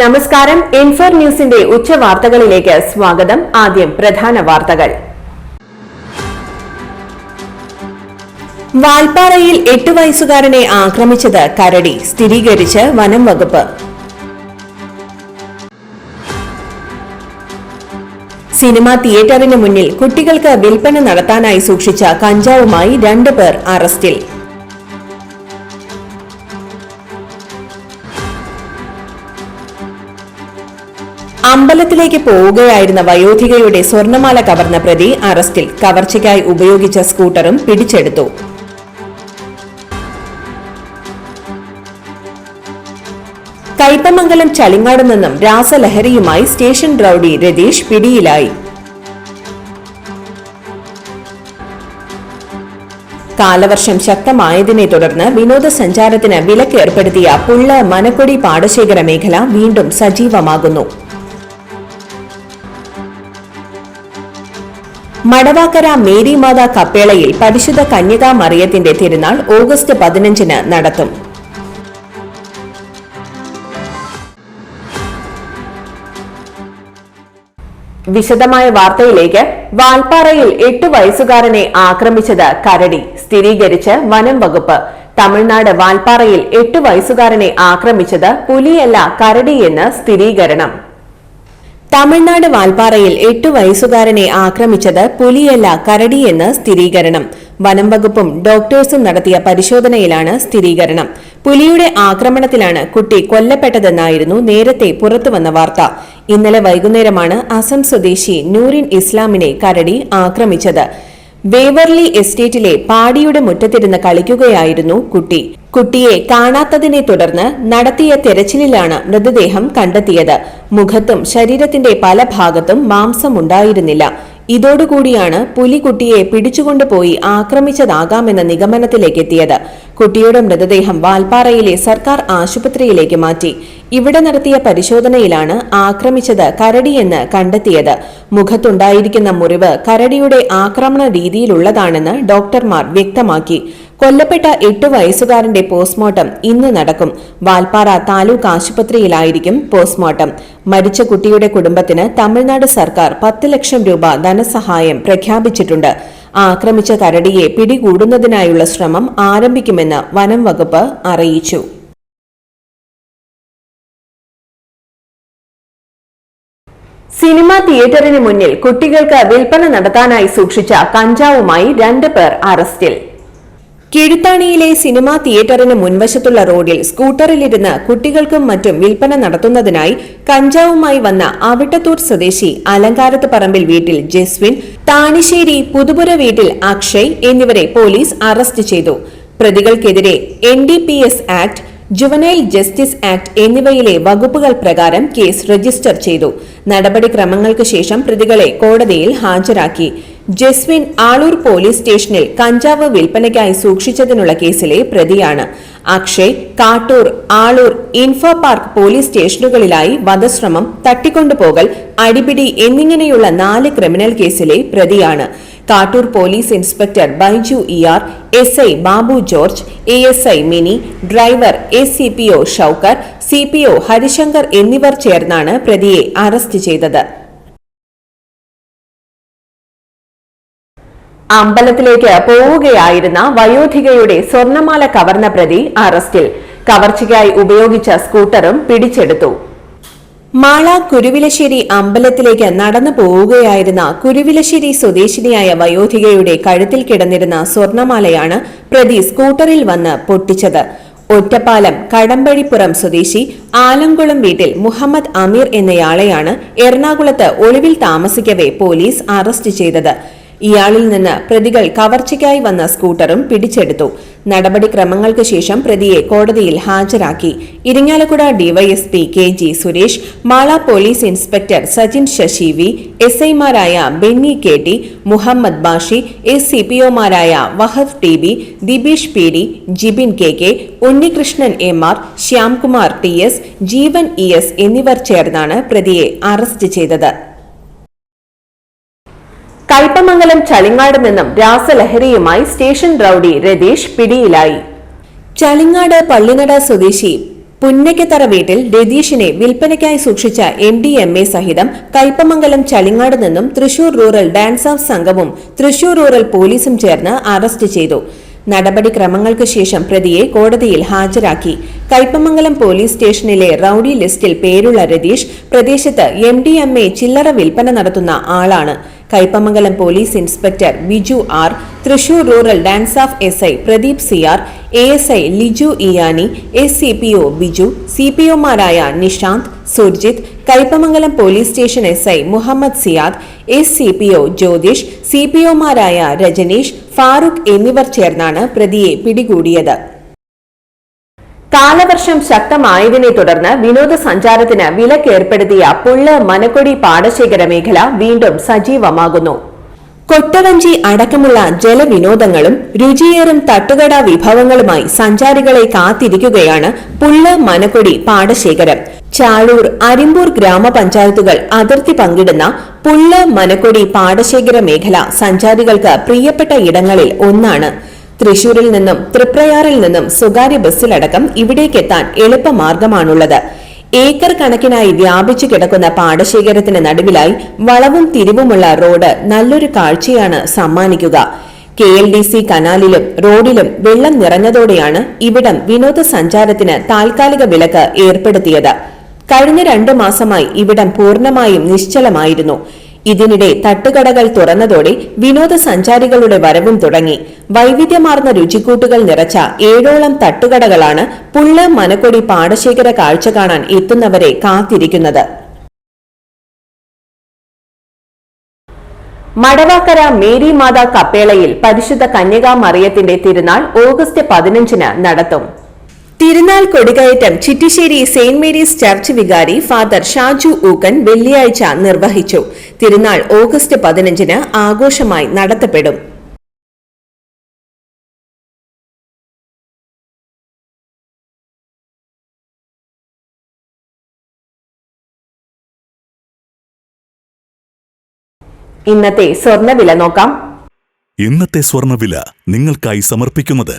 നമസ്കാരം ഇൻഫോർ ന്യൂസിന്റെ ഉച്ചവാർത്തകളിലേക്ക് സ്വാഗതം. ആദ്യം പ്രധാന വാർത്തകൾ. വാൽപ്പാറയിൽ എട്ട് വയസ്സുകാരനെ ആക്രമിച്ചത് കരടി സ്ഥിരീകരിച്ച് വനം വകുപ്പ്. സിനിമാ തിയേറ്ററിന് മുന്നിൽ കുട്ടികൾക്ക് വിൽപ്പന നടത്താനായി സൂക്ഷിച്ച കഞ്ചാവുമായി രണ്ട് പേർ അറസ്റ്റിൽ. അമ്പലത്തിലേക്ക് പോവുകയായിരുന്ന വയോധികയുടെ സ്വർണമാല കവർന്ന പ്രതി അറസ്റ്റിൽ കവർച്ചയ്ക്കായി ഉപയോഗിച്ച സ്കൂട്ടറും പിടിച്ചെടുത്തു. കയ്പമംഗലം ചളിങ്ങാട് നിന്നും രാസലഹരിയുമായി സ്റ്റേഷൻ റൌഡി രതീഷ് പിടിയിലായി. കാലവർഷം ശക്തമായതിനെ തുടർന്ന് വിനോദസഞ്ചാരത്തിന് വിലക്ക് ഏർപ്പെടുത്തിയ പുള്ള മനക്കൊടി പാടശേഖര മേഖല വീണ്ടും സജീവമാകുന്നു. മടവാക്കര മേരിമാത കപ്പേളയിൽ പരിശുദ്ധ കന്യകാ മറിയത്തിന്റെ തിരുനാൾ ഓഗസ്റ്റ് പതിനഞ്ചിന് നടത്തും. വിശദമായ വാർത്തയിലേക്ക് വാൽപ്പാറയിൽ എട്ട് വയസ്സുകാരനെ ആക്രമിച്ചത് കരടി സ്ഥിരീകരിച്ച് വനം വകുപ്പ്. തമിഴ്നാട് വാൽപ്പാറയിൽ എട്ട് വയസ്സുകാരനെ ആക്രമിച്ചത് പുലിയല്ല കരടിയെന്ന് സ്ഥിരീകരണം. തമിഴ്നാട് വാൽപ്പാറയിൽ എട്ടു വയസ്സുകാരനെ ആക്രമിച്ചത് പുലിയല്ല കരടിയെന്ന് സ്ഥിരീകരണം. വനം വകുപ്പും ഡോക്ടേഴ്സും നടത്തിയ പരിശോധനയിലാണ് സ്ഥിരീകരണം. പുലിയുടെ ആക്രമണത്തിലാണ് കുട്ടി കൊല്ലപ്പെട്ടതെന്നായിരുന്നു നേരത്തെ പുറത്തുവന്ന വാർത്ത. ഇന്നലെ വൈകുന്നേരമാണ് അസം സ്വദേശി നൂറിൻ ഇസ്ലാമിനെ കരടി ആക്രമിച്ചത്. വേവർലി എസ്റ്റേറ്റിലെ പാടിയുടെ മുറ്റത്തിരുന്ന് കളിക്കുകയായിരുന്നു കുട്ടി. കുട്ടിയെ കാണാത്തതിനെ തുടർന്ന് നടത്തിയ തെരച്ചിലിലാണ് മൃതദേഹം കണ്ടെത്തിയത്. മുഖത്തും ശരീരത്തിന്റെ പല ഭാഗത്തും മാംസമുണ്ടായിരുന്നില്ല. ഇതോടുകൂടിയാണ് പുലി കുട്ടിയെ പിടിച്ചുകൊണ്ടുപോയി ആക്രമിച്ചതാകാമെന്ന നിഗമനത്തിലേക്ക് എത്തിയത്. കുട്ടിയുടെ മൃതദേഹം വാൽപ്പാറയിലെ സർക്കാർ ആശുപത്രിയിലേക്ക് മാറ്റി. ഇവിടെ നടത്തിയ പരിശോധനയിലാണ് ആക്രമിച്ചത് കരടിയെന്ന് കണ്ടെത്തിയത്. മുഖത്തുണ്ടായിരിക്കുന്ന മുറിവ് കരടിയുടെ ആക്രമണ രീതിയിലുള്ളതാണെന്ന് ഡോക്ടർമാർ വ്യക്തമാക്കി. കൊല്ലപ്പെട്ട എട്ട് വയസ്സുകാരന്റെ പോസ്റ്റ്മോർട്ടം ഇന്ന് നടക്കും. വാൽപ്പാറ താലൂക്ക് ആശുപത്രിയിലായിരിക്കും പോസ്റ്റ്മോർട്ടം. മരിച്ച കുട്ടിയുടെ കുടുംബത്തിന് തമിഴ്നാട് സർക്കാർ പത്ത് ലക്ഷം രൂപ ധനസഹായം പ്രഖ്യാപിച്ചിട്ടുണ്ട്. ആക്രമിച്ച കരടിയെ പിടികൂടുന്നതിനായുള്ള ശ്രമം ആരംഭിക്കുമെന്ന് വനം വകുപ്പ് അറിയിച്ചു. സിനിമാ തിയേറ്ററിന് മുന്നിൽ കുട്ടികൾക്ക് വിൽപ്പന നടത്താനായി സൂക്ഷിച്ച കഞ്ചാവുമായി രണ്ട് പേർ അറസ്റ്റിൽ. കിഴുത്താണിയിലെ സിനിമാ തിയേറ്ററിന് മുൻവശത്തുള്ള റോഡിൽ സ്കൂട്ടറിലിരുന്ന് കുട്ടികൾക്കും മറ്റും വിൽപ്പന നടത്തുന്നതിനായി കഞ്ചാവുമായി വന്ന അവിട്ടത്തൂർ സ്വദേശി അലങ്കാരത്ത് പറമ്പിൽ വീട്ടിൽ ജസ്വിൻ താണിശ്ശേരി പുതുപുര വീട്ടിൽ അക്ഷയ് എന്നിവരെ പോലീസ് അറസ്റ്റ് ചെയ്തു. പ്രതികൾക്കെതിരെ N D P S act juvenile justice act എന്നിവയിലെ വകുപ്പുകൾ പ്രകാരം കേസ് രജിസ്റ്റർ ചെയ്തു. നടപടിക്രമങ്ങൾക്ക് ശേഷം പ്രതികളെ കോടതിയിൽ ഹാജരാക്കി. ജസ്വിൻ ആളൂർ പോലീസ് സ്റ്റേഷനിൽ കഞ്ചാവ് വിൽപ്പനയ്ക്കായി സൂക്ഷിച്ചതിനുള്ള കേസിലെ പ്രതിയാണ്. Akshay Kattoor Aloor info park police സ്റ്റേഷനുകളിലായി വധശ്രമം തട്ടിക്കൊണ്ടുപോകൽ അടിപിടി എന്നിങ്ങനെയുള്ള നാല് ക്രിമിനൽ കേസിലെ പ്രതിയാണ്. Kattoor police inspector Baiju ear S I Babu George A S I Mini driver S C P O Shoukar C P O Harishankar എന്നിവർ ചേർന്നാണ് പ്രതിയെ അറസ്റ്റ് ചെയ്തത്. അമ്പലത്തിലേക്ക് പോവുകയായിരുന്ന വയോധികയുടെ സ്വർണമാല കവർന്ന പ്രതി അറസ്റ്റിൽ. കവർച്ചയ്ക്കായി ഉപയോഗിച്ച സ്കൂട്ടറും പിടിച്ചെടുത്തു. മാള കുരുവിലശ്ശേരി അമ്പലത്തിലേക്ക് നടന്നു പോവുകയായിരുന്ന കുരുവിലശ്ശേരി സ്വദേശിനിയായ വയോധികയുടെ കഴുത്തിൽ കിടന്നിരുന്ന സ്വർണമാലയാണ് പ്രതി സ്കൂട്ടറിൽ വന്ന് പൊട്ടിച്ചത്. ഒറ്റപ്പാലം കടമ്പഴിപ്പുറം സ്വദേശി ആലംകുളം വീട്ടിൽ മുഹമ്മദ് അമീർ എന്നയാളെയാണ് എറണാകുളത്ത് ഒളിവിൽ താമസിക്കവേ പോലീസ് അറസ്റ്റ് ചെയ്തത്. ഇയാളിൽ നിന്ന് പ്രതികൾ കവർച്ചയ്ക്കായി വന്ന സ്കൂട്ടറും പിടിച്ചെടുത്തു. നടപടിക്രമങ്ങൾക്ക് ശേഷം പ്രതിയെ കോടതിയിൽ ഹാജരാക്കി. Irinjalakuda DYSP K G Suresh Mala police inspector Sajin Sasi V S ഐമാരായ Benny K T Muhammad Bashi S C P ഒമാരായ Wahad T B Dibeesh P D Jibin K K Unnikrishnan M R Shyamkumar T S Jeevan E S എന്നിവർ ചേർന്നാണ് പ്രതിയെ arrest ചെയ്തത്. കയ്പമംഗലം ചളിങ്ങാട് നിന്നും രാസലഹരിയുമായി station rowdy Ratheesh പിടിയിലായി. ചളിങ്ങാട് പള്ളിനട സ്വദേശി പുന്നയ്ക്കത്തറ വീട്ടിൽ രതീഷിനെ വിൽപ്പനയ്ക്കായി സൂക്ഷിച്ച എം ഡി എം എ സഹിതം കൈപ്പമംഗലം ചളിങ്ങാട് നിന്നും തൃശൂർ റൂറൽ ഡാൻസ് ഓഫ് സംഘവും തൃശൂർ റൂറൽ പോലീസും ചേർന്ന് അറസ്റ്റ് ചെയ്തു. നടപടിക്രമങ്ങൾക്ക് ശേഷം പ്രതിയെ കോടതിയിൽ ഹാജരാക്കി. കൈപ്പമംഗലം പോലീസ് സ്റ്റേഷനിലെ റൌഡി ലിസ്റ്റിൽ പേരുള്ള രതീഷ് പ്രദേശത്ത് എം ഡി എം എ ചില്ലറ വിൽപ്പന നടത്തുന്ന ആളാണ്. Kaipamangalam police inspector Biju R Thrissur rural DANSAF S I Pradeep C R A S I Liju ഇയാനി S C P O Biju C P ഒമാരായ Nishanth Surjith Kaipamangalam police station S I Muhammad Siyad S C P O Jyothish C P ഒമാരായ Rajaneesh Farooq എന്നിവർ ചേർന്നാണ് പ്രതിയെ പിടികൂടിയത്. കാലവർഷം ശക്തമായതിനെ തുടർന്ന് വിനോദസഞ്ചാരത്തിന് വിലക്കേർപ്പെടുത്തിയ പുള്ള് മനക്കൊടി പാടശേഖര മേഖല വീണ്ടും സജീവമാകുന്നു. കൊട്ടവഞ്ചി അടക്കമുള്ള ജലവിനോദങ്ങളും രുചിയേറും തട്ടുകട വിഭവങ്ങളുമായി സഞ്ചാരികളെ കാത്തിരിക്കുകയാണ് പുള്ള് മനക്കൊടി പാടശേഖരം. ചാളൂർ അരിമ്പൂർ ഗ്രാമപഞ്ചായത്തുകൾ അതിർത്തി പങ്കിടുന്ന പുള്ള് മനക്കൊടി പാടശേഖര മേഖല സഞ്ചാരികൾക്ക് പ്രിയപ്പെട്ട ഇടങ്ങളിൽ ഒന്നാണ്. തൃശൂരിൽ നിന്നും തൃപ്രയാറിൽ നിന്നും സ്വകാര്യ ബസ്സിലടക്കം ഇവിടേക്കെത്താൻ എളുപ്പമാർഗമാണുള്ളത്. ഏക്കർ കണക്കിനായി വ്യാപിച്ചു കിടക്കുന്ന പാടശേഖരത്തിന് നടുവിലായി വളവും തിരിവുമുള്ള റോഡ് നല്ലൊരു കാഴ്ചയാണ് സമ്മാനിക്കുക. കെ എൽ ഡി സി കനാലിലും റോഡിലും വെള്ളം നിറഞ്ഞതോടെയാണ് ഇവിടം വിനോദസഞ്ചാരത്തിന് താൽക്കാലിക വിലക്ക് ഏർപ്പെടുത്തിയത്. കഴിഞ്ഞ രണ്ടു മാസമായി ഇവിടം പൂർണമായും നിശ്ചലമായിരുന്നു. ഇതിനിടെ തട്ടുകടകൾ തുറന്നതോടെ വിനോദസഞ്ചാരികളുടെ വരവും തുടങ്ങി. വൈവിധ്യമാർന്ന രുചിക്കൂട്ടുകൾ നിറച്ച ഏഴോളം തട്ടുകടകളാണ് പുള്ള മനക്കൊടി പാടശേഖര കാഴ്ച കാണാൻ എത്തുന്നവരെ കാത്തിരിക്കുന്നത്. മടവാക്കര മേരി മാതാ കപ്പേളയിൽ പരിശുദ്ധ കന്യകാ മറിയത്തിന്റെ തിരുനാൾ ഓഗസ്റ്റ് പതിനഞ്ചിന് നടത്തും. തിരുനാൾ കൊടികയറ്റം ചിറ്റിശ്ശേരി സെയിന്റ് മേരീസ് ചർച്ച് വികാരി ഫാദർ ഷാജു ഊക്കൻ വെള്ളിയാഴ്ച നിർവഹിച്ചു. തിരുനാൾ ഓഗസ്റ്റ് പതിനഞ്ചിന് ആഘോഷമായി നടത്തപ്പെടും. ഇന്നത്തെ സ്വർണവില നോക്കാം. ഇന്നത്തെ സ്വർണവില നിങ്ങൾക്കായി സമർപ്പിക്കുന്നത്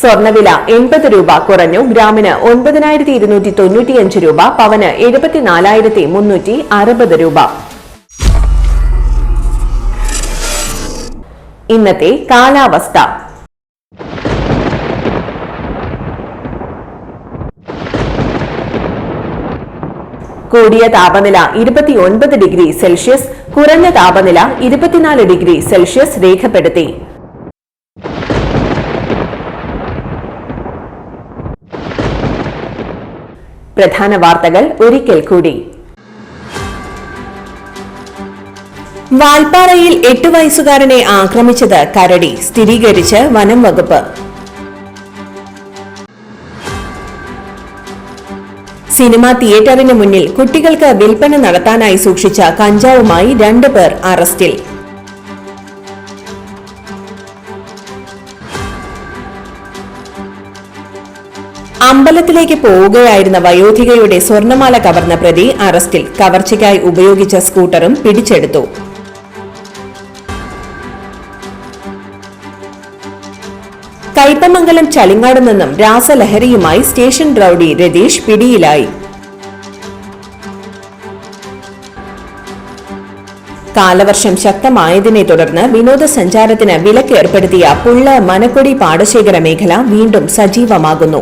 സ്വർണവില എൺപത് രൂപ കുറഞ്ഞു. ഗ്രാമിന് ഒൻപതിനായിരത്തി ഇരുന്നൂറ്റി തൊണ്ണൂറ്റിയഞ്ച് രൂപ പവന് എഴുപത്തിനാലായിരത്തി മുന്നൂറ്റി അറുപത് രൂപ. ഇന്നത്തെ കാലാവസ്ഥ. കൂടിയ താപനില ഇരുപത്തിയൊൻപത് ഡിഗ്രി സെൽഷ്യസ് കുറഞ്ഞ താപനില ഇരുപത്തിനാല് ഡിഗ്രി സെൽഷ്യസ് രേഖപ്പെടുത്തി. പ്രധാന വാർത്തകൾ ഒരിക്കൽ കൂടി. വാൽപ്പാറയിൽ എട്ട് വയസ്സുകാരനെ ആക്രമിച്ചത് കരടി സ്ഥിരീകരിച്ച് വനം വകുപ്പ്. സിനിമാ തിയേറ്ററിന് മുന്നിൽ കുട്ടികൾക്ക് വിൽപ്പന നടത്താനായി സൂക്ഷിച്ച കഞ്ചാവുമായി രണ്ട് പേർ അറസ്റ്റിൽ. അമ്പലത്തിലേക്ക് പോവുകയായിരുന്ന വയോധികയുടെ സ്വർണമാല കവർന്ന പ്രതി അറസ്റ്റിൽ കവർച്ചയ്ക്കായി ഉപയോഗിച്ച സ്കൂട്ടറും പിടിച്ചെടുത്തു. കൈപ്പമംഗലം ചളിങ്ങാട് നിന്നും രാസലഹരിയുമായി സ്റ്റേഷൻ റൌഡി രതീഷ് പിടിയിലായി. കാലവർഷം ശക്തമായതിനെ തുടർന്ന് വിനോദസഞ്ചാരത്തിന് വിലക്ക് ഏർപ്പെടുത്തിയ പുള്ള മനക്കൊടി പാടശേഖര മേഖല വീണ്ടും സജീവമാകുന്നു.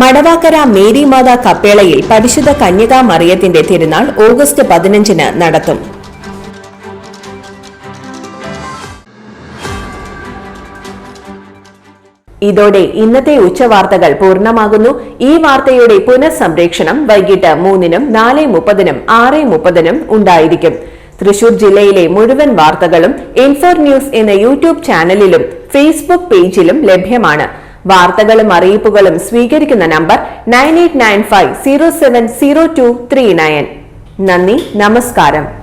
മടവാക്കര മേരി മാതാ കപ്പേളയിൽ പരിശുദ്ധ കന്യകാ മറിയത്തിന്റെ തിരുനാൾ ഓഗസ്റ്റ് പതിനഞ്ചിന് നടത്തും. ഇതോടെ ഇന്നത്തെ ഉച്ചവാർത്തകൾ പൂർണമാകുന്നു. ഈ വാർത്തയുടെ പുനഃസംപ്രേക്ഷണം വൈകിട്ട് മൂന്നിനും നാല് മുപ്പതിനും ആറ് മുപ്പതിനും ഉണ്ടായിരിക്കും. തൃശൂർ ജില്ലയിലെ മുഴുവൻ വാർത്തകളും ഇൻഫോർ ന്യൂസ് എന്ന യൂട്യൂബ് ചാനലിലും ഫേസ്ബുക്ക് പേജിലും ലഭ്യമാണ്. വാർത്തകളും അറിയിപ്പുകളും സ്വീകരിക്കുന്ന നമ്പർ നയൻ നന്ദി നമസ്കാരം.